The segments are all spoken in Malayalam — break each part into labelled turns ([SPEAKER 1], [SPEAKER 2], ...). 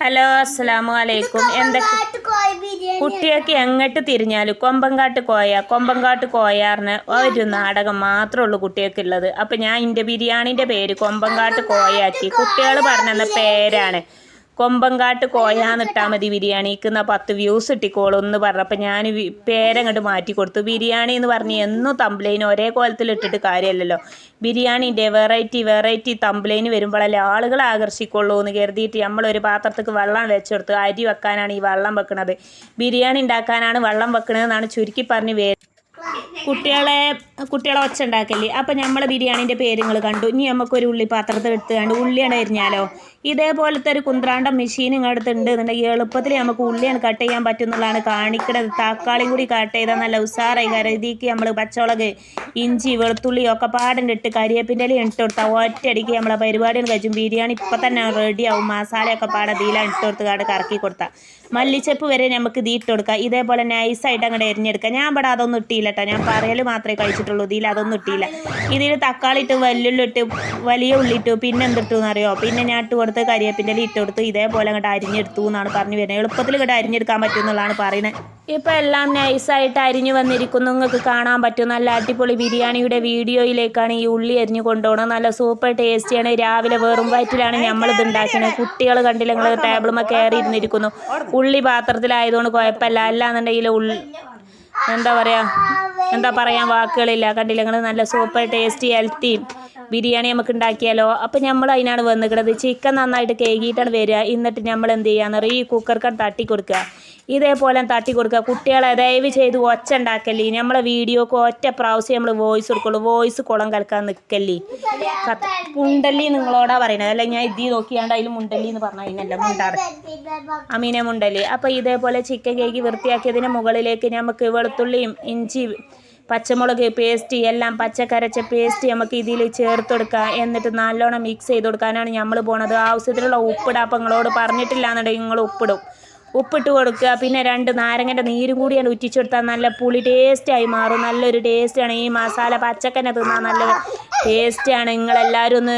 [SPEAKER 1] ഹലോ അസ്സലാമു അലൈക്കും എന്തൊക്കെ കുട്ടിയൊക്കെ എങ്ങോട്ട് തിരിഞ്ഞാലും കൊമ്പങ്കാട്ട് കോയ കൊമ്പങ്കാട്ട് കോയാറിന് ഒരു നാടകം മാത്രമേ ഉള്ളൂ കുട്ടിയൊക്കെ ഉള്ളത് അപ്പം ഞാൻ എന്റെ ബിരിയാണിന്റെ പേര് കൊമ്പങ്കാട്ട് കോയാക്കി. കുട്ടികൾ പറഞ്ഞെന്ന പേരാണ്. കൊമ്പങ്കാട്ട് കോയാന്നിട്ടാൽ മതി ബിരിയാണിക്ക് എന്നാൽ പത്ത് വ്യൂസ് ഇട്ടിക്കോളും എന്ന് പറഞ്ഞപ്പോൾ ഞാൻ പേരങ്ങോട്ട് മാറ്റി കൊടുത്തു. ബിരിയാണി എന്ന് പറഞ്ഞ് എന്നും തമ്പ്ലൈൻ ഒരേ കോലത്തിൽ ഇട്ടിട്ട് കാര്യമല്ലല്ലോ ബിരിയാണിന്റെ വെറൈറ്റി വെറൈറ്റി തമ്പ്ലൈന് വരുമ്പോഴല്ലേ ആളുകൾ ആകർഷിക്കുള്ളൂ എന്ന് കരുതിയിട്ട് നമ്മളൊരു പാത്രത്തേക്ക് വെള്ളം വെച്ചെടുത്ത് അരി വെക്കാനാണ് ഈ വെള്ളം വെക്കുന്നത് ബിരിയാണി ഉണ്ടാക്കാനാണ് വെള്ളം വെക്കണതെന്നാണ് ചുരുക്കി പറഞ്ഞ് വേ കുട്ടികളെ കുട്ടികളെ ഒച്ച ഉണ്ടാക്കല്ലേ അപ്പം നമ്മൾ ബിരിയാണീന്റെ പേരുകൾ കണ്ടു. ഇനി നമുക്കൊരു ഉള്ളി പാത്രത്തിൽ എടുത്ത് കണ്ട് ഉള്ളിയാണ് അരിഞ്ഞാലോ? ഇതേപോലത്തെ ഒരു കുന്ത്രാണ്ടം മെഷീൻ ഇങ്ങടുത്ത് ഉണ്ട് എന്നുണ്ടെങ്കിൽ എളുപ്പത്തിൽ നമുക്ക് ഉള്ളിയാണ് കട്ട് ചെയ്യാൻ പറ്റുന്നതാണ് കാണിക്കണത്. തക്കാളിയും കൂടി കട്ട് ചെയ്താൽ നല്ല ഉസാറായി. കരുതിക്ക് നമ്മൾ പച്ചമുളക് ഇഞ്ചി വെളുത്തുള്ളി ഒക്കെ പാടണ്ട് ഇട്ട് കരിയേപ്പിന്റെ ഇല ഇട്ട് കൊടുത്താൽ ഒറ്റയടിക്ക് നമ്മളെ പരിപാടികൾ കഴിച്ചും ബിരിയാണി ഇപ്പം തന്നെ റെഡിയാവും മസാലയൊക്കെ പാടെ തീല ഇട്ട് കൊടുത്ത് കാട് കറക്കി കൊടുത്താൽ മല്ലിച്ചപ്പ് വരെ നമുക്ക് ഇത് ഇട്ട് കൊടുക്കാം. ഇതേപോലെ നൈസായിട്ട് അങ്ങോട്ട് എരിഞ്ഞെടുക്കാം ഞാൻ ഇവിടെ അതൊന്നും ഇട്ടില്ല കേട്ടോ ഞാൻ പറയൽ മാത്രമേ കഴിച്ചിട്ടുള്ളൂ. ഇതിൽ അതൊന്നും ഇട്ടില്ല. ഇതിൽ തക്കാളി ഇട്ട് വല്ലുള്ളി ഇട്ട് വലിയ ഉള്ളി ഇട്ടു. പിന്നെ എന്തിട്ടു എന്നറിയോ? പിന്നെ ഞാൻ ഇട്ട് കൊടുത്ത് കരിയേപ്പിന്റെ ഇട്ട് കൊടുത്ത്. ഇതേപോലെ അങ്ങോട്ട് അരിഞ്ഞെടുത്തു എന്നാണ് പറഞ്ഞു വരുന്നത്. എളുപ്പത്തിൽ ഇങ്ങോട്ട് അരിഞ്ഞെടുക്കാൻ പറ്റും എന്നുള്ളതാണ് പറയുന്നത്. ഇപ്പോൾ എല്ലാം നൈസായിട്ട് അരിഞ്ഞു വന്നിരിക്കുന്നു. നിങ്ങൾക്ക് കാണാൻ പറ്റും. നല്ല അടിപൊളി ബിരിയാണിയുടെ വീഡിയോയിലേക്കാണ് ഈ ഉള്ളി അരിഞ്ഞു കൊണ്ടുപോകുന്നത് നല്ല സൂപ്പർ ടേസ്റ്റിയാണ് രാവിലെ വെറും വയറ്റിലാണ് നമ്മളിത് ഉണ്ടാക്കുന്നത്. കുട്ടികൾ കണ്ടില്ല? നിങ്ങൾ ടേബിളുമ്മ കയറി ഇരുന്നിരിക്കുന്നു ഉള്ളി പാത്രത്തിലായതുകൊണ്ട് കുഴപ്പമില്ല. അല്ലാന്നുണ്ടെങ്കിൽ ഉള്ളി എന്താ പറയുക എന്താ പറയാൻ വാക്കുകളില്ല. കണ്ടില്ല? നിങ്ങൾ നല്ല സൂപ്പർ ടേസ്റ്റി ഹെൽത്തി ബിരിയാണി നമുക്ക് ഉണ്ടാക്കിയാലോ? അപ്പം നമ്മൾ അതിനാണ് വന്നിക്കുന്നത് ചിക്കൻ നന്നായിട്ട് കേകിയിട്ടാണ് വരിക. എന്നിട്ട് നമ്മൾ എന്ത് ചെയ്യാന്ന് പറയുക ഈ കുക്കർക്ക് തട്ടി കൊടുക്കുക ഇതേപോലെ തട്ടി കൊടുക്കുക. കുട്ടികളെ ദയവ് ചെയ്ത് ഒച്ച ഉണ്ടാക്കല്ലേ. നമ്മളെ വീഡിയോക്ക് ഒറ്റ പ്രാവശ്യം നമ്മൾ വോയിസ് കൊടുക്കുള്ളൂ. വോയിസ് കുളം കലക്കാൻ നിൽക്കല്ലേ. മുണ്ടല്ലി നിങ്ങളോടാ പറയുന്നത് അല്ല ഞാൻ ഇതി നോക്കിയാണ്ട് അതിൽ മുണ്ടല്ലി എന്ന് പറഞ്ഞ അതിനല്ല മുണ്ടാറ്. അമീന മുണ്ടല്ലി. അപ്പോൾ ഇതേപോലെ ചിക്കൻ കേക്ക് വൃത്തിയാക്കിയതിന് മുകളിലേക്ക് നമുക്ക് വെളുത്തുള്ളിയും ഇഞ്ചി പച്ചമുളക് പേസ്റ്റ് എല്ലാം പച്ചക്കരച്ച പേസ്റ്റ് നമുക്ക് ഇതിൽ ചേർത്ത് കൊടുക്കുക. എന്നിട്ട് നല്ലോണം മിക്സ് ചെയ്ത് കൊടുക്കാനാണ് നമ്മൾ പോണത്. ആവശ്യത്തിലുള്ള ഉപ്പിടാപ്പങ്ങളോട് പറഞ്ഞിട്ടില്ല എന്നുണ്ടെങ്കിൽ നിങ്ങൾ ഉപ്പിടും. ഉപ്പിട്ട് കൊടുക്കുക. പിന്നെ രണ്ട് നാരങ്ങന്റെ നീരും കൂടിയാണ് ഉറ്റിച്ചു കൊടുത്താൽ നല്ല പുളി ടേസ്റ്റായി മാറും. നല്ലൊരു ടേസ്റ്റാണ് ഈ മസാല പച്ചക്കന്നെ തിന്നാൽ നല്ല ടേസ്റ്റാണ് നിങ്ങളെല്ലാവരും ഒന്ന്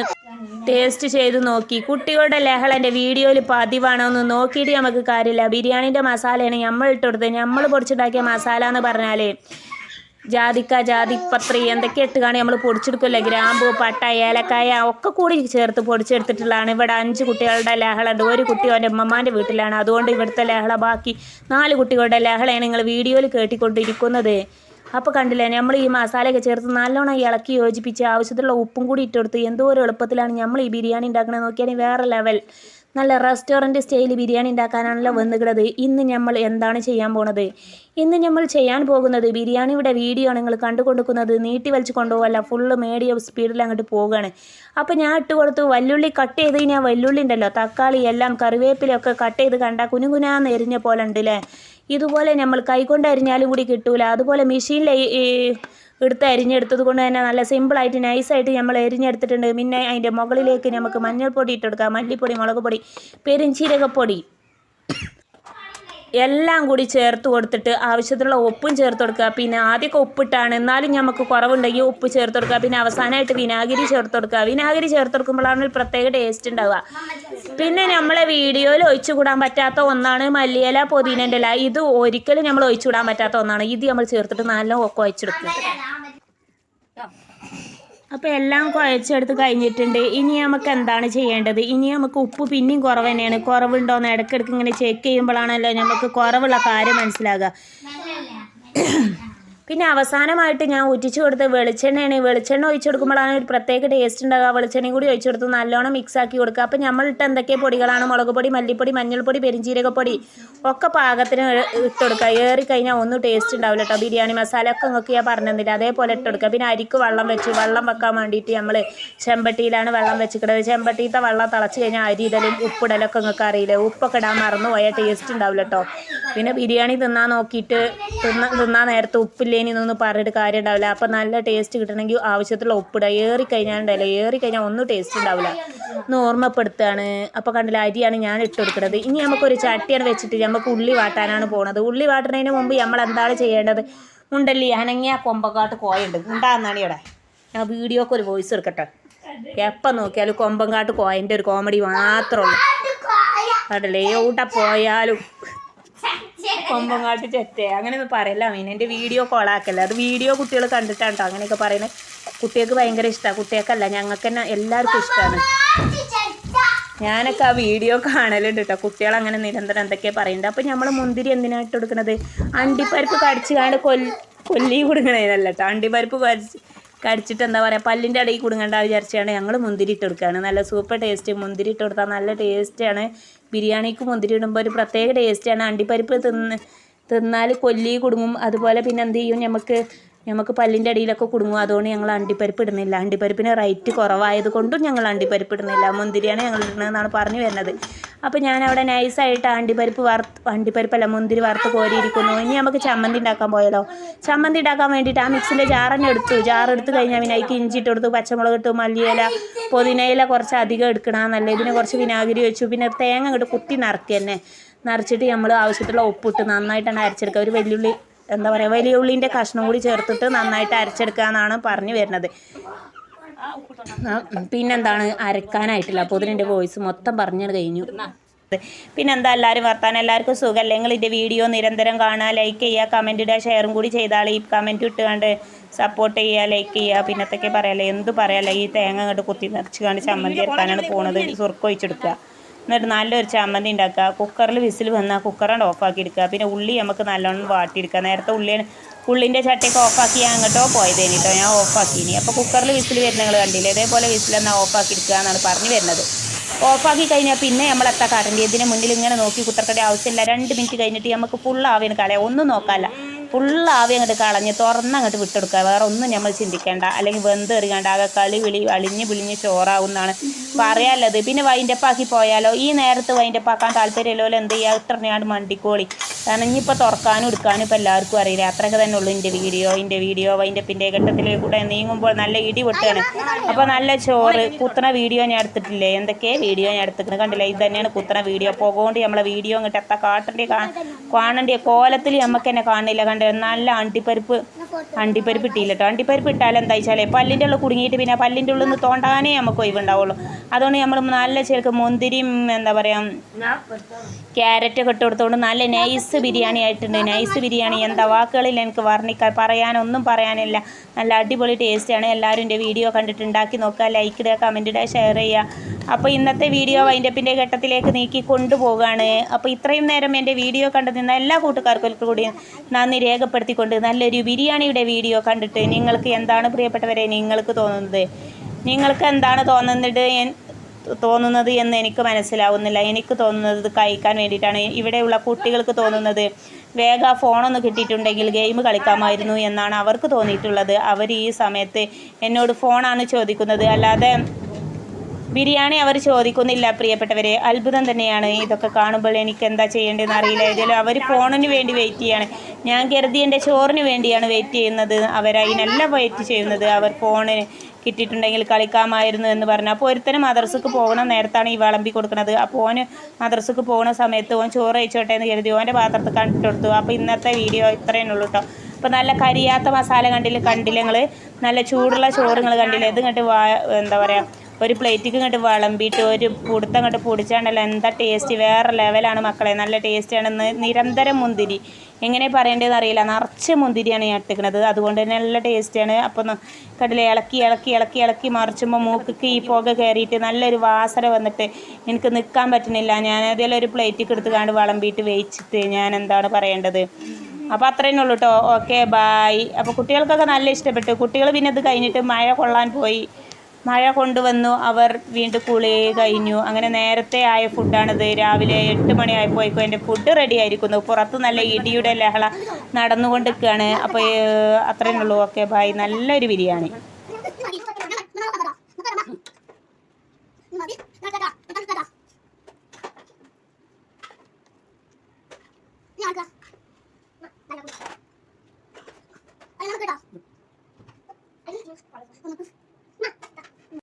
[SPEAKER 1] ടേസ്റ്റ് ചെയ്ത് നോക്കി. കുട്ടികളുടെ ലഹളന്റെ വീഡിയോയിൽ പതിവാണോ. എന്ന് നോക്കിയിട്ട് നമുക്ക് കാര്യമില്ല. ബിരിയാണീന്റെ മസാലയാണ് നമ്മൾ ഇട്ടുകൊടുത്തത് നമ്മൾ പൊടിച്ചുണ്ടാക്കിയ മസാല എന്ന് പറഞ്ഞാൽ ജാതിക്ക ജാതിപത്രി എന്തൊക്കെ ഇട്ട് കാണി നമ്മൾ പൊടിച്ചെടുക്കുമല്ലേ ഗ്രാമ്പു പട്ട ഏലക്കായ ഒക്കെ കൂടി ചേർത്ത് പൊടിച്ചെടുത്തിട്ടുള്ളതാണ്. ഇവിടെ അഞ്ച് കുട്ടികളുടെ ലഹള ഉണ്ട് ഒരു കുട്ടി അവന്റെ അമ്മമാന്റെ വീട്ടിലാണ്. അതുകൊണ്ട് ഇവിടുത്തെ ലഹള ബാക്കി നാല് കുട്ടികളുടെ ലഹളയാണ് നിങ്ങൾ വീഡിയോയിൽ കേട്ടിക്കൊണ്ടിരിക്കുന്നത്. അപ്പോൾ കണ്ടില്ലേ നമ്മൾ ഈ മസാലയൊക്കെ ചേർത്ത് നല്ലോണം ഇളക്കി യോജിപ്പിച്ച് ആവശ്യത്തിലുള്ള ഉപ്പും കൂടി ഇട്ടെടുത്ത് എന്തോ ഒരു എളുപ്പത്തിലാണ് നമ്മൾ ഈ ബിരിയാണി ഉണ്ടാക്കണത് നോക്കിയാൽ വേറെ ലെവൽ നല്ല റെസ്റ്റോറന്റ് സ്റ്റൈൽ ബിരിയാണി ഉണ്ടാക്കാനാണല്ലോ വന്നുകിടത് ഇന്ന് നമ്മൾ എന്താണ് ചെയ്യാൻ പോണത്? ഇന്ന് നമ്മൾ ചെയ്യാൻ പോകുന്നത് ബിരിയാണിയുടെ വീഡിയോ ആണ് നിങ്ങൾ കണ്ടുകൊടുക്കുന്നത് നീട്ടി വലിച്ച് കൊണ്ടുപോകല്ല ഫുള്ള് മീഡിയം സ്പീഡിൽ അങ്ങോട്ട് പോവുകയാണ്. അപ്പോൾ ഞാൻ ഇട്ട് കൊടുത്തു. വല്ലുള്ളി കട്ട് ചെയ്ത് കഴിഞ്ഞാൽ വല്ലുള്ളി ഉണ്ടല്ലോ തക്കാളി എല്ലാം കറിവേപ്പിലൊക്കെ കട്ട് ചെയ്ത് കണ്ടാൽ കുനുകുനാന്ന് എരിഞ്ഞ പോലെ ഉണ്ട് ഇതുപോലെ നമ്മൾ കൈകൊണ്ട് അരിഞ്ഞാലും കൂടി കിട്ടൂല. അതുപോലെ മെഷീനിൽ എടുത്ത് അരിഞ്ഞെടുത്തത് കൊണ്ട് തന്നെ നല്ല സിമ്പിളായിട്ട് നൈസായിട്ട് നമ്മൾ എരിഞ്ഞെടുത്തിട്ടുണ്ട് പിന്നെ അതിന്റെ മുകളിലേക്ക് നമുക്ക് മഞ്ഞൾപ്പൊടി ഇട്ടെടുക്കാം മല്ലിപ്പൊടി മുളക് പൊടി പെരിഞ്ചീരകപ്പൊടി എല്ലാം കൂടി ചേർത്ത് കൊടുത്തിട്ട് ആവശ്യത്തിനുള്ള ഉപ്പും ചേർത്ത് കൊടുക്കുക. പിന്നെ ആദ്യമൊക്കെ ഉപ്പിട്ടാണ്. എന്നാലും നമുക്ക് കുറവുണ്ടെങ്കിൽ ഉപ്പ് ചേർത്ത് കൊടുക്കുക. പിന്നെ അവസാനമായിട്ട് വിനാഗിരി ചേർത്ത് കൊടുക്കുക. വിനാഗിരി ചേർത്ത് കൊടുക്കുമ്പോഴാണ് ഒരു പ്രത്യേക ടേസ്റ്റ് ഉണ്ടാവുക. പിന്നെ നമ്മളെ വീഡിയോയിൽ ഒഴിച്ചുകൂടാൻ പറ്റാത്ത ഒന്നാണ് മല്ലിയില പൊതിനന്റെ ഇല. ഇത് ഒരിക്കലും നമ്മൾ ഒഴിച്ചുകൂടാൻ പറ്റാത്ത ഒന്നാണ്. ഇത് നമ്മൾ ചേർത്തിട്ട് നല്ല കുഴച്ചെടുക്കും അപ്പോൾ എല്ലാം കുഴച്ചെടുത്ത് കഴിഞ്ഞിട്ടുണ്ട്. ഇനി നമുക്ക് എന്താണ് ചെയ്യേണ്ടത്? ഇനി നമുക്ക് ഉപ്പ് പിന്നെയും കുറവ് തന്നെയാണ്. കുറവുണ്ടോയെന്ന് ഇടയ്ക്കിടയ്ക്ക് ഇങ്ങനെ ചെക്ക് ചെയ്യുമ്പോഴാണല്ലോ നമുക്ക് കുറവുള്ള കാര്യം മനസ്സിലാകുക. പിന്നെ അവസാനമായിട്ട് ഞാൻ ഒറ്റിച്ച് കൊടുത്ത വെളിച്ചെണ്ണയാണ്. വെളിച്ചെണ്ണ ഒഴിച്ച് കൊടുക്കുമ്പോഴാണ് ഒരു പ്രത്യേക ടേസ്റ്റ് ഉണ്ടാകുക വെളിച്ചെണ്ണയും കൂടി ഒഴിച്ച് കൊടുത്ത് നല്ലോണം മിക്സ് ആക്കി കൊടുക്കുക. അപ്പോൾ നമ്മളിട്ട് എന്തൊക്കെ പൊടികളാണ്? മുളക് പൊടി മല്ലിപ്പൊടി മഞ്ഞൾപ്പൊടി പെരിഞ്ചീരകപ്പൊടി ഒക്കെ പാകത്തിന് ഇട്ട് കൊടുക്കുക. ഏറി കഴിഞ്ഞാൽ ഒന്നും ടേസ്റ്റ് ഉണ്ടാവില്ല കേട്ടോ ബിരിയാണി മസാല ഒക്കെ നിങ്ങൾക്ക് ഞാൻ പറഞ്ഞില്ല അതേപോലെ ഇട്ട് കൊടുക്കുക. പിന്നെ അരിക്ക് വെള്ളം വെച്ച് വെള്ളം വെക്കാൻ വേണ്ടിയിട്ട് നമ്മൾ ചെമ്പട്ടിയിലാണ് വെള്ളം വെച്ചിട്ടുള്ളത് ചെമ്പട്ടിയിലത്തെ വെള്ളം തിളച്ച് കഴിഞ്ഞാൽ അരി ഇടലും ഉപ്പിടലൊക്കെ നിങ്ങൾക്ക് അറിയില്ല? ഉപ്പൊക്കെ ഇടാൻ മറന്നു പോയാൽ ടേസ്റ്റ് ഉണ്ടാവില്ല കേട്ടോ പിന്നെ ബിരിയാണി തിന്നാൻ നോക്കിയിട്ട് തിന്ന തിന്നാൻ നേരത്തെ ഉപ്പില്ലേനി എന്നൊന്നും പറഞ്ഞിട്ട് കാര്യം ഉണ്ടാവില്ല അപ്പം നല്ല ടേസ്റ്റ് കിട്ടണമെങ്കിൽ ആവശ്യത്തിലുള്ള ഉപ്പിടുക ഏറി കഴിഞ്ഞാൽ ഉണ്ടല്ലോ ഏറി കഴിഞ്ഞാൽ ഒന്നും ടേസ്റ്റ് ഉണ്ടാവില്ല. ഒന്ന് ഓർമ്മപ്പെടുത്തുകയാണ് അപ്പോൾ കണ്ടില്ല അരിയാണ് ഞാൻ ഇട്ട് കൊടുക്കുന്നത് ഇനി നമുക്കൊരു ചട്ടിയാണ് വെച്ചിട്ട് നമുക്ക് ഉള്ളി വാട്ടാനാണ് പോണത്. ഉള്ളി വാട്ടുന്നതിന് മുമ്പ് നമ്മൾ എന്താണ് ചെയ്യേണ്ടത്? ഉണ്ടല്ലേ അനങ്ങിയ കൊമ്പക്കാട്ട് കോയുണ്ട് ഉണ്ടാകുന്നതാണ് ഇവിടെ? ഞാൻ വീഡിയോക്ക് ഒരു വോയിസ് എടുക്കട്ടെ. എപ്പം നോക്കിയാലും കൊമ്പങ്കാട്ട് കോയന്റെ ഒരു കോമഡി മാത്രമേ ഉള്ളൂ. കടലേ എവിടെ പോയാലും കൊമ്പങ്ങാട്ട് ചെത്തേ അങ്ങനെയൊന്നും പറയല്ല മീൻ എന്റെ വീഡിയോ കോളാക്കല്ല. അത് വീഡിയോ കുട്ടികൾ കണ്ടിട്ടാണ് കേട്ടോ അങ്ങനെയൊക്കെ പറയുന്നത് കുട്ടികൾക്ക് ഭയങ്കര ഇഷ്ടമാണ് കുട്ടികൾക്കല്ല ഞങ്ങൾക്ക് തന്നെ എല്ലാവർക്കും ഇഷ്ടമാണ് ഞാനൊക്കെ ആ വീഡിയോ കാണലുണ്ട് കേട്ടോ കുട്ടികൾ അങ്ങനെ നിരന്തരം എന്തൊക്കെയാ പറയുന്നത് അപ്പം നമ്മൾ മുന്തിരി എന്തിനായിട്ട് കൊടുക്കുന്നത് അണ്ടിപ്പരിപ്പ് കടിച്ചു കാണ്ട് കൊല്ലി കൊടുക്കണേനല്ല കേട്ടോ അണ്ടിപ്പരിപ്പ് കടിച്ച് കടിച്ചിട്ട് എന്താ പറയുക പല്ലിന്റെ ഇടയിൽ കുടുങ്ങണ്ട വിചാരിച്ചാണ് ഞങ്ങൾ മുന്തിരി ഇട്ട് കൊടുക്കുകയാണ് നല്ല സൂപ്പർ ടേസ്റ്റ് മുന്തിരി ഇട്ട് കൊടുത്താൽ നല്ല ടേസ്റ്റാണ് ബിരിയാണിക്ക് മുന്തിരി ഇടുമ്പോൾ ഒരു പ്രത്യേക ടേസ്റ്റാണ് അണ്ടിപ്പരിപ്പ് തിന്ന് തിന്നാൽ കൊല്ലി കുടുങ്ങും. അതുപോലെ പിന്നെ എന്ത് ചെയ്യും? നമുക്ക് നമുക്ക് പല്ലിന്റെ അടിയിലൊക്കെ കുടുങ്ങും. അതുകൊണ്ട് ഞങ്ങൾ അണ്ടിപ്പരിപ്പ് ഇടുന്നില്ല. അണ്ടിപ്പരിപ്പിന് റേറ്റ് കുറവായത് കൊണ്ടും ഞങ്ങൾ അണ്ടിപ്പരിപ്പ് ഇടുന്നില്ല. മുന്തിരിയാണ് ഞങ്ങൾ ഇടുന്നതെന്നാണ് പറഞ്ഞു വരുന്നത്. അപ്പോൾ ഞാൻ അവിടെ നൈസായിട്ട് അണ്ടിപ്പരിപ്പ് വറുത്ത് അണ്ടിപ്പരിപ്പല്ല മുന്തിരി വറുത്ത് കോരിയിരിക്കുന്നു. ഇനി നമുക്ക് ചമ്മന്തി ഉണ്ടാക്കാൻ പോയാലോ? ചമ്മന്തി ഉണ്ടാക്കാൻ വേണ്ടിയിട്ട് ആ മിക്സിന്റെ ജാറന്നെ എടുത്തു. ജാർ എടുത്ത് കഴിഞ്ഞാൽ പിന്നെ അതിക്ക് ഇഞ്ചി ഇട്ട് പച്ചമുളക് ഇട്ടു മല്ലിയില പുതിനയില കുറച്ച് അധികം എടുക്കണം എടുക്കണമെന്നല്ല ഇതിന് കുറച്ച് വിനാഗിരി വെച്ചു. പിന്നെ തേങ്ങ അങ്ങോട്ട് കുത്തി നിറക്കി തന്നെ. നിറച്ചിട്ട് നമ്മൾ ആവശ്യത്തിലുള്ള ഉപ്പിട്ട് നന്നായിട്ടാണ് അരച്ചെടുക്കുക. ഒരു വെല്ലുള്ളി എന്താ പറയുക വലിയ ഉള്ളിന്റെ കഷ്ണം കൂടി ചേർത്തിട്ട് നന്നായിട്ട് അരച്ചെടുക്കുക എന്നാണ് പറഞ്ഞു വരുന്നത്. പിന്നെന്താണ്? അരക്കാനായിട്ടില്ല. അപ്പോൾ ഇതിന്റെ വോയിസ് മൊത്തം പറഞ്ഞു കഴിഞ്ഞു. പിന്നെന്താ എല്ലാവരും വർത്താനം? എല്ലാവർക്കും സുഖമല്ലേ നിങ്ങൾ ഇതിന്റെ വീഡിയോ നിരന്തരം കാണുക ലൈക്ക് ചെയ്യുക കമന്റ് ഇടുക ഷെയറും കൂടി ചെയ്താൽ ഈ കമന്റ് ഇട്ടുകൊണ്ട് സപ്പോർട്ട് ചെയ്യുക ലൈക്ക് ചെയ്യുക പിന്നത്തൊക്കെ പറയല്ലേ എന്ത് പറയല്ലേ? ഈ തേങ്ങ അങ്ങോട്ട് കുത്തി നിറച്ച് കണ്ട് ചമ്മന്തി ഇറക്കാനാണ് പോണത്. സുർക്ക ഒഴിച്ചെടുക്കുക എന്നിട്ട് നല്ലൊരു ചമ്മന്തി ഉണ്ടാക്കുക. കുക്കറിൽ വിസിൽ വന്നാൽ കുക്കറുണ്ട് ഓഫാക്കി എടുക്കുക. പിന്നെ ഉള്ളി നമുക്ക് നല്ലോണം വാട്ടിയെടുക്കുക. നേരത്തെ ഉള്ളി ഉള്ളിന്റെ ചട്ടിയൊക്കെ ഓഫാക്കി ഞാൻ അങ്ങോട്ടോ പോയതേനി കേട്ടോ ഞാൻ ഓഫാക്കിനി അപ്പോൾ കുക്കറിൽ വിസിൽ വരുന്ന നിങ്ങൾ കണ്ടില്ലേ? ഇതേപോലെ വിസിൽ എന്നാൽ ഓഫാക്കി എടുക്കുക എന്നാണ് പറഞ്ഞു വരുന്നത്. ഓഫാക്കി കഴിഞ്ഞാൽ പിന്നെ നമ്മൾ എത്താ കാട്ടേണ്ടി ഇതിന് മുന്നിൽ ഇങ്ങനെ നോക്കി കുത്തർക്കേണ്ട ആവശ്യമില്ല. രണ്ട് മിനിറ്റ് കഴിഞ്ഞിട്ട് നമുക്ക് ഫുൾ ആവിയാണ് കളയാം. ഒന്നും നോക്കാമല്ല ഫുൾ ആവി അങ്ങോട്ട് കളഞ്ഞ് തുറന്ന് അങ്ങോട്ട് വിട്ടെടുക്കുക. വേറെ ഒന്നും നമ്മൾ ചിന്തിക്കേണ്ട. അല്ലെങ്കിൽ വെന്ത് എറിയണ്ട ആകെ കളി വിളി അളിഞ്ഞ് വിളിഞ്ഞ് ചോറാവുന്നതാണ് പറയാനുള്ളത്. പിന്നെ വൈൻഡപ്പാക്കി പോയാലോ? ഈ നേരത്ത് വൈൻഡപ്പാക്കാൻ താല്പര്യമില്ലോ എന്ത് ചെയ്യുക ഇട്ടറിഞ്ഞാണ്ട് മണ്ടിക്കോളി. കാരണം ഇനിയിപ്പോൾ തുറക്കാനും എടുക്കാനും ഇപ്പോൾ എല്ലാവർക്കും അറിയില്ല. അത്രയൊക്കെ തന്നെ ഉള്ളൂ എന്റെ വീഡിയോ എന്റെ വീഡിയോ വൈൻഡപ്പിന്റെ ഘട്ടത്തിൽ കൂടെ നീങ്ങുമ്പോൾ നല്ല ഇടി വെട്ടുകയാണ് അപ്പോൾ നല്ല ചോറ് കുത്തണ വീഡിയോ ഞാൻ എടുത്തിട്ടില്ലേ? എന്തൊക്കെ വീഡിയോ ഞാൻ എടുത്തിട്ടുണ്ട് കണ്ടില്ലേ? ഇത് തന്നെയാണ് കുത്തണ വീഡിയോ പോകൊണ്ട് നമ്മളെ വീഡിയോ ഇങ്ങോട്ട് എത്താ കാട്ടേണ്ടി കാണേണ്ടിയ കോലത്തിൽ നമുക്ക് തന്നെ കാണില്ല കണ്ട? നല്ല അണ്ടിപ്പരിപ്പ്. അണ്ടിപ്പരിപ്പ് ഇട്ടില്ല കേട്ടോ അണ്ടിപ്പരിപ്പ് ഇട്ടാൽ എന്താ വെച്ചാലേ പല്ലിന്റെ ഉള്ളിൽ കുടുങ്ങിയിട്ട് പിന്നെ പല്ലിന്റെ ഉള്ളിൽ നിന്ന് തോണ്ടാനേ നമുക്ക് ഒഴിവുണ്ടാവുള്ളൂ. അതുകൊണ്ട് നമ്മൾ നല്ല ചെറുക്ക് മുന്തിരിയും എന്താ പറയുക ക്യാരറ്റൊക്കെ ഇട്ട് കൊടുത്തുകൊണ്ട് നല്ല നൈസ് ബിരിയാണി ആയിട്ടുണ്ട്. നൈസ് ബിരിയാണി. എന്താ വാക്കുകളിൽ എനിക്ക് വർണിക്കാൻ പറയാനൊന്നും പറയാനില്ല. നല്ല അടിപൊളി ടേസ്റ്റാണ് എല്ലാവരും എന്റെ വീഡിയോ കണ്ടിട്ട് ഉണ്ടാക്കി നോക്കുക. ലൈക്ക് ഇടുക കമന്റ് ഇടുക ഷെയർ ചെയ്യുക. അപ്പോൾ ഇന്നത്തെ വീഡിയോ വൈൻഡപ്പിന്റെ ഘട്ടത്തിലേക്ക് നീക്കി കൊണ്ടുപോവുകയാണ്. അപ്പോൾ ഇത്രയും നേരം എന്റെ വീഡിയോ കണ്ടു നിന്ന എല്ലാ കൂട്ടുകാർക്കും കൂടി നന്ദി രേഖപ്പെടുത്തിക്കൊണ്ട് നല്ലൊരു ബിരിയാണിയുടെ വീഡിയോ കണ്ടിട്ട് നിങ്ങൾക്ക് എന്താണ് പ്രിയപ്പെട്ടവരെ നിങ്ങൾക്ക് തോന്നുന്നത്? നിങ്ങൾക്ക് എന്താണ് തോന്നുന്നത് തോന്നുന്നത് എന്ന് എനിക്ക് മനസ്സിലാവുന്നില്ല. എനിക്ക് തോന്നുന്നത് കഴിക്കാൻ വേണ്ടിയിട്ടാണ്. ഇവിടെയുള്ള കുട്ടികൾക്ക് തോന്നുന്നത് വേഗ ഫോണൊന്ന് കിട്ടിയിട്ടുണ്ടെങ്കിൽ ഗെയിം കളിക്കാമായിരുന്നു എന്നാണ് അവർക്ക് തോന്നിയിട്ടുള്ളത്. അവർ ഈ സമയത്ത് എന്നോട് ഫോണാണ് ചോദിക്കുന്നത്. അല്ലാതെ ബിരിയാണി അവർ ചോദിക്കുന്നില്ല പ്രിയപ്പെട്ടവരെ. അത്ഭുതം തന്നെയാണ് ഇതൊക്കെ കാണുമ്പോൾ എനിക്ക് എന്താ ചെയ്യേണ്ടതെന്ന് അറിയില്ല. ഏതായാലും അവർ ഫോണിന് വേണ്ടി വെയിറ്റ് ചെയ്യാണ്. ഞാൻ കരുതി എന്റെ ചോറിന് വേണ്ടിയാണ് വെയിറ്റ് ചെയ്യുന്നത്. അവരതിനല്ല വെയിറ്റ് ചെയ്യുന്നത്. അവർ ഫോണിന് കിട്ടിയിട്ടുണ്ടെങ്കിൽ കളിക്കാമായിരുന്നു എന്ന് പറഞ്ഞു. അപ്പോൾ ഒരുത്തന് മദ്രസക്ക് പോകണം നേരത്താണ് ഈ വിളമ്പി കൊടുക്കുന്നത്. അപ്പോൾ ഓന് മദ്രസക്ക് പോകുന്ന സമയത്ത് ഓൻ ചോറ് അയച്ചോട്ടെ എന്ന് കരുതി ഓന്റെ പാത്രത്തിൽ കണ്ടിട്ട് കൊടുത്തു. അപ്പോൾ ഇന്നത്തെ വീഡിയോ ഇത്രയേ ഉള്ളൂ കേട്ടോ അപ്പോൾ നല്ല കരിയാത്ത മസാല കണ്ടില്ല? കണ്ടില്ല നിങ്ങൾ? നല്ല ചൂടുള്ള ചോറ് കണ്ടില്ല? ഇത് കണ്ടിട്ട് എന്താ പറയുക ഒരു പ്ലേറ്റിക്ക് ഇങ്ങോട്ട് വിളമ്പിയിട്ട് ഒരു പുടുത്തം ഇങ്ങോട്ട് പൊടിച്ചാണ്ടല്ലോ. എന്താ ടേസ്റ്റ് വേറെ ലെവലാണ് മക്കളെ. നല്ല ടേസ്റ്റാണ് നിരന്തരം മുന്തിരി. എങ്ങനെ പറയേണ്ടതെന്ന് അറിയില്ല. നിറച്ച് മുന്തിരിയാണ് ഞാൻ ഇട്ടിക്കുന്നത് അതുകൊണ്ട് തന്നെ നല്ല ടേസ്റ്റാണ് അപ്പോൾ കടല ഇളക്കി ഇളക്കി ഇളക്കി ഇളക്കി മറിച്ചുമ്പോൾ മൂക്കിക്ക് ഈ പുക കയറിയിട്ട് നല്ലൊരു വാസന വന്നിട്ട് എനിക്ക് നിൽക്കാൻ പറ്റുന്നില്ല. ഞാൻ ഒരു പ്ലേറ്റിക്ക് എടുത്ത് കാണ്ട് വിളമ്പിയിട്ട് വേയിച്ചിട്ട് ഞാൻ എന്താണ് പറയേണ്ടത്? അപ്പോൾ അത്രയേ ഉള്ളൂ കേട്ടോ ഓക്കെ ബായ് അപ്പോൾ കുട്ടികൾക്കൊക്കെ നല്ല ഇഷ്ടപ്പെട്ടു. കുട്ടികൾ പിന്നെ ഇത് കഴിഞ്ഞിട്ട് മഴ കൊള്ളാൻ പോയി. മഴ കൊണ്ടുവന്നു. അവർ വീണ്ടും കുളി കഴിഞ്ഞു. അങ്ങനെ നേരത്തെ ആയ ഫുഡാണിത് രാവിലെ എട്ട് മണിയായപ്പോഴേക്കും എന്റെ ഫുഡ് റെഡി ആയിരിക്കുന്നു. പുറത്ത് നല്ല ഇടിയുടെ ലഹള നടന്നുകൊണ്ടിരിക്കുകയാണ്. അപ്പോൾ അത്രയേ ഉള്ളൂ. ഓക്കെ ബായ് നല്ലൊരു ബിരിയാണി.